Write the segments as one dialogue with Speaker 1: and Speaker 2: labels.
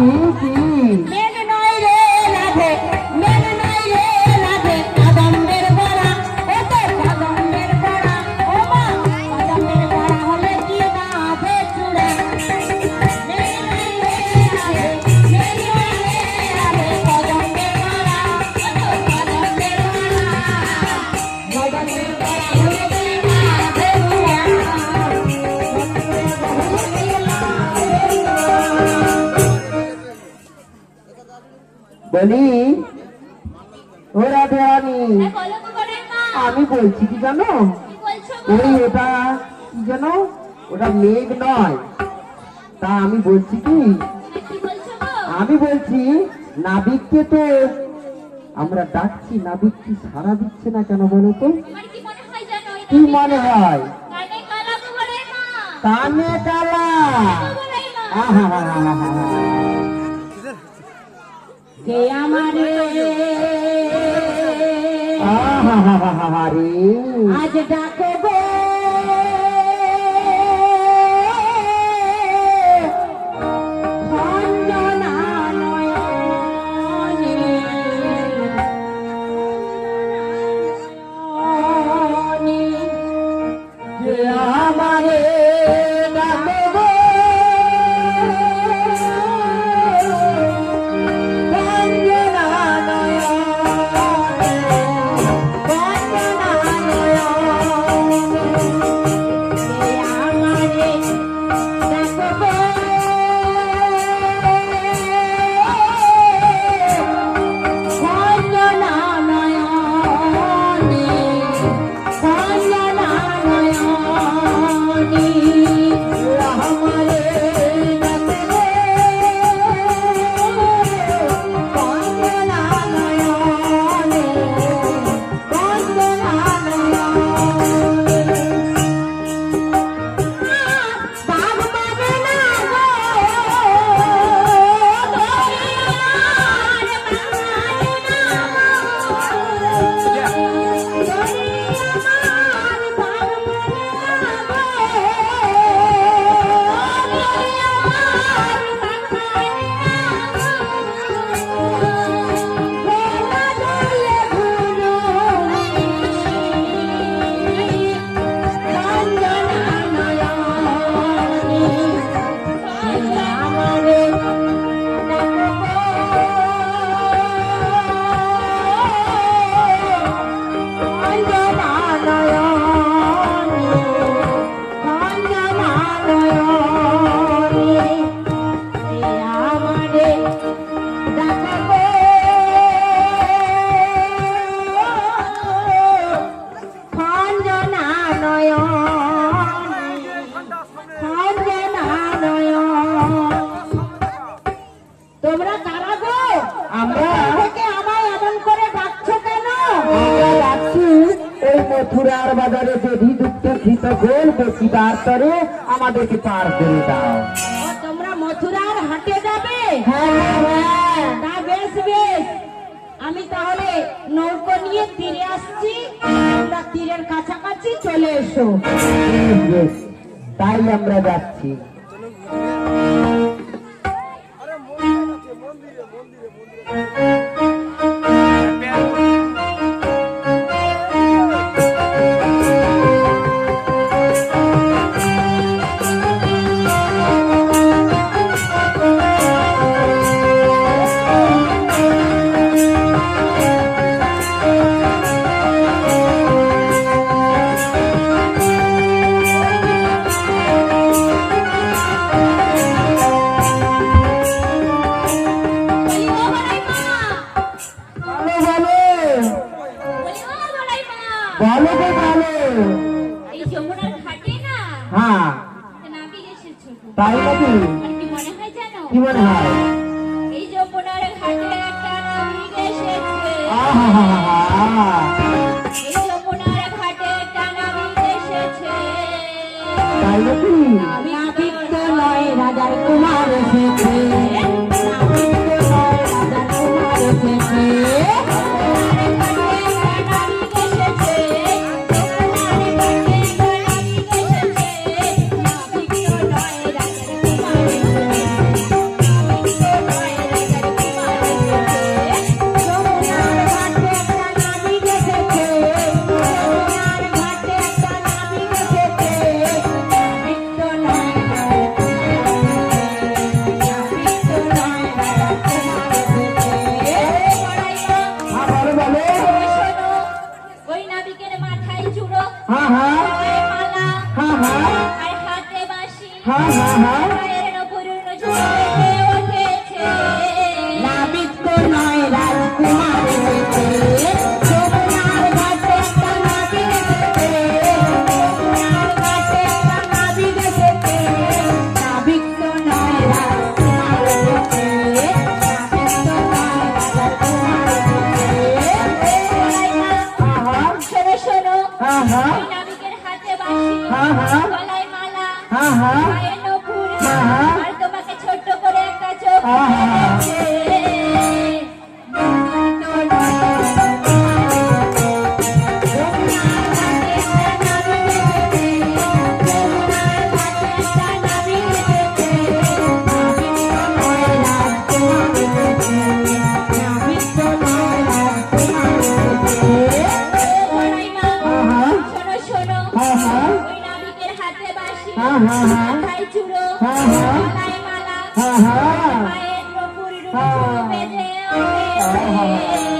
Speaker 1: জানো
Speaker 2: বলি ও রাধারানী
Speaker 1: হ্যাঁ, বলো
Speaker 2: আমি বলছি কি জানো? ওই ওটা কি জানো ওটা মেঘ নয়। তা আমি বলছি কি? আমি বলছি নাবিককে তো আমরা ডাকছি নাবিক কি সারা দিচ্ছে না কেন বলো তো?
Speaker 1: কি মনে হয়
Speaker 2: মনে
Speaker 1: কানে কালা
Speaker 2: আহা
Speaker 1: কে আমারে। আজ ডাকে গো খঞ্জনা Bye. তোমরা কারা গো
Speaker 2: আমরা
Speaker 1: থেকে আমায় এমন করে ডাকছো কেন?
Speaker 2: আমরা এই মথুরার বাজারে দুঃখ ঘৃত গোল বসিবার তরে আমাদেরকে পার করে দাও।
Speaker 1: তোমরা মথুরার হাটে যাবে?
Speaker 2: হ্যাঁ।
Speaker 1: তা বেশ বেশ। আমি তাহলে নৌকো নিয়ে তীরে আসছি তোমরা তীরের কাছাকাছি চলে এসো।
Speaker 2: বেশ, বেশ। তাই আমরা যাচ্ছি।
Speaker 1: বলো
Speaker 2: গো বলো
Speaker 1: এই যমুনার ঘাটে না?
Speaker 2: হ্যাঁ।
Speaker 1: নাবিক এসেছ।
Speaker 2: তাই নাকি?
Speaker 1: কি মনে হয় জানো?
Speaker 2: কি মনে হয়?
Speaker 1: এই যমুনার ঘাটে একটা নাবিক এসেছে।
Speaker 2: আহা হা হা হা।
Speaker 1: এই যমুনার ঘাটে একটা নাবিক এসেছে।
Speaker 2: তাই নাকি?
Speaker 1: নাবিক তো নয় রাজার কুমার এসেছে। ha, ha, ha. Oh, my God.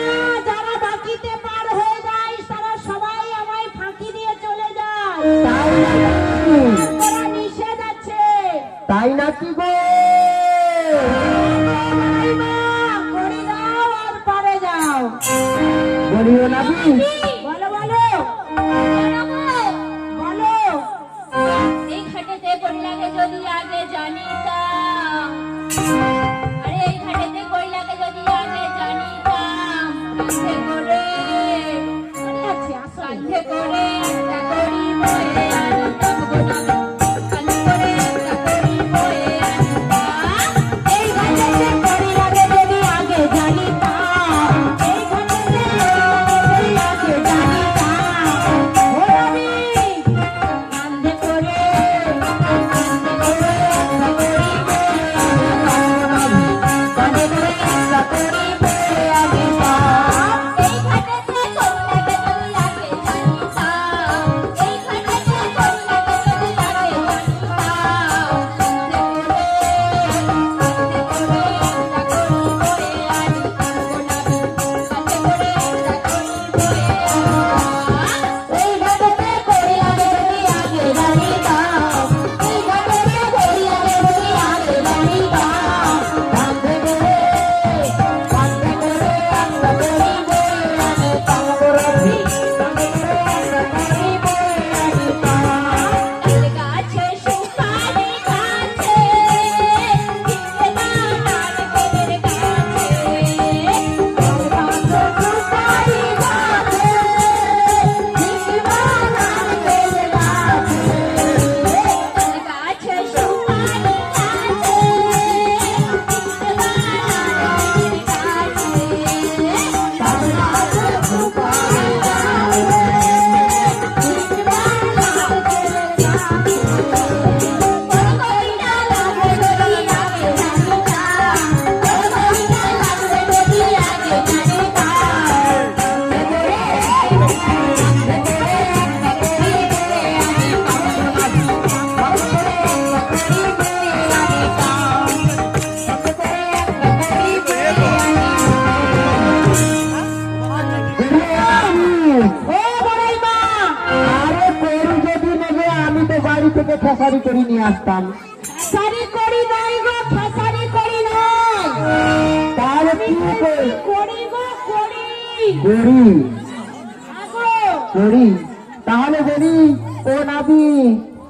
Speaker 2: তাই নাকি গো
Speaker 1: যাও
Speaker 2: বলিও
Speaker 1: না
Speaker 2: থেকে খেসারি করে নিয়ে আসতাম।
Speaker 1: সারি করি নাই গো খেসারি করি নাই।
Speaker 2: তাহলে কি
Speaker 1: করি? গো করি।
Speaker 2: করি। করি। তাহলে বলি ও নাবি